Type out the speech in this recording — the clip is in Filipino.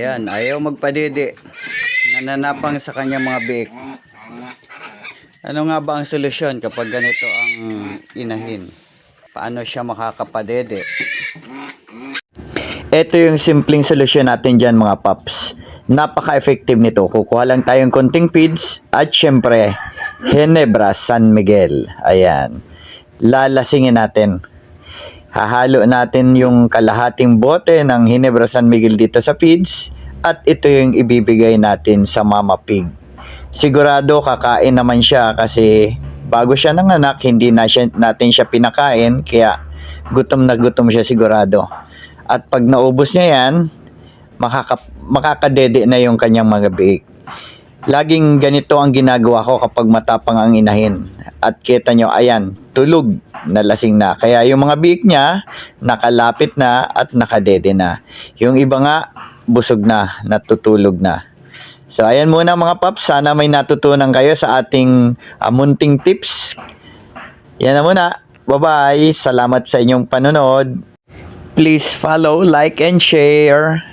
Ayan, ayaw magpadede. Nananapang sa kanyang mga biik. Ano nga ba ang solusyon kapag ganito ang inahin? Paano siya makakapadede? Ito yung simpleng solusyon natin dyan mga paps. Napaka-effective nito. Kukuha lang tayong konting feeds at syempre, Ginebra San Miguel. Ayan. Lalasingin natin. Hahalo natin yung kalahating bote ng Ginebra San Miguel dito sa feeds at ito yung ibibigay natin sa Mama Pig. Sigurado kakain naman siya kasi bago siya nanganak, hindi na siya, natin siya pinakain kaya gutom na gutom siya sigurado. At pag naubos niya yan, makaka, makakadede na yung kanyang mga biik. Laging ganito ang ginagawa ko kapag matapang ang inahin. At kita nyo, ayan, tulog, nalasing na. Kaya yung mga biik niya, nakalapit na at nakadede na. Yung iba nga, busog na, natutulog na. So ayan muna mga paps, sana may natutunan kayo sa ating ah, munting tips. Yan na muna. Bye-bye. Salamat sa inyong panonood. Please follow, like, and share.